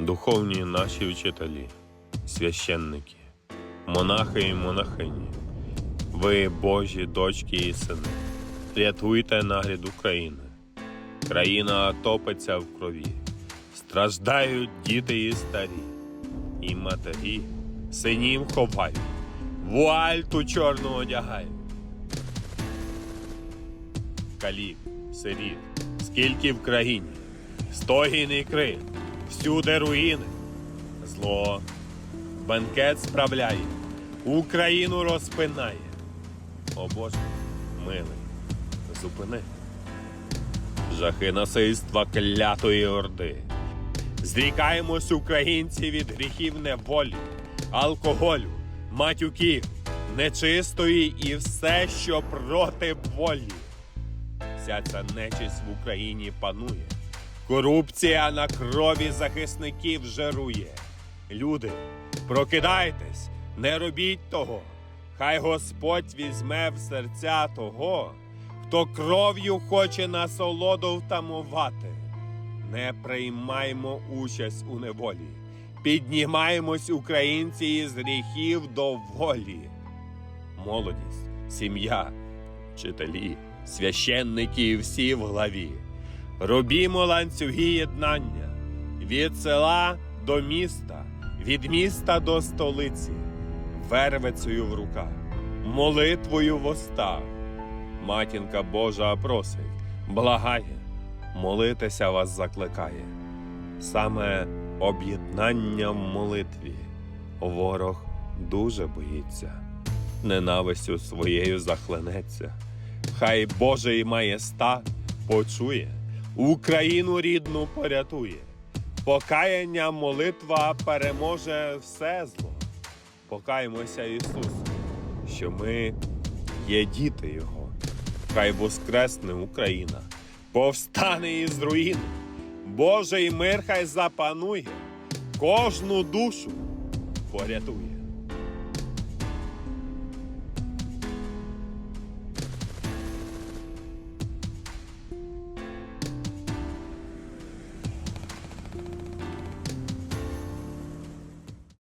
духовні наші вчителі, священники, монахи і монахині, ви Божі дочки і сини, рятуйте нагляд України. Країна топиться в крові, страждають діти і старі, і матері синів ховають, вуаль ту чорну одягають. Калік, сиріт, скільки в країні, стогін і крик, всюди руїни, зло, банкет справляє, Україну розпинає. О Боже, милий, зупини. Жахи насильства клятої орди. Зрікаємось українці від гріхів неволі, алкоголю, матюків, нечистої і все, що проти волі. Вся ця нечисть в Україні панує. Корупція на крові захисників жарує. Люди, прокидайтесь, не робіть того. Хай Господь візьме в серця того, хто кров'ю хоче насолоду втамувати. Не приймаймо участь у неволі. Піднімаємось, українці, із гріхів до волі. Молодість, сім'я, вчителі, священники і всі в главі. Робімо ланцюги єднання від села до міста, від міста до столиці, вервицею в руках, молитвою в устах. Матінка Божа просить, благає, молитися вас закликає. Саме об'єднання в молитві ворог дуже боїться, ненавистю своєю захленеться. Хай Божий маєстат почує, Україну рідну порятує. Покаяння молитва переможе все зло. Покаємося Ісусу, що ми є діти Його. Хай воскресне Україна, повстане із руїни. Божий мир хай запанує, кожну душу порятує.